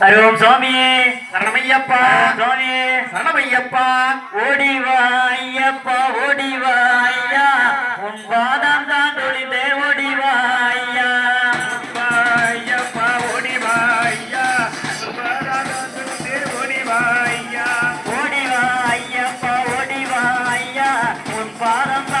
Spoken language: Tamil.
ஹரிஓம் சுவாமியே சரணமையப்பா சுவாமியே சரணமையப்பா ஓடிவா ஐயப்பா ஓடிவா ஐயா உன் பாதம் தான் தொழிலே ஓடிவா ஐயா ஐயப்பா ஓடிவா ஐயா சுபராதே ஓடிவா ஐயா ஓடிவா ஐயப்பா ஓடிவா உன் பாதம்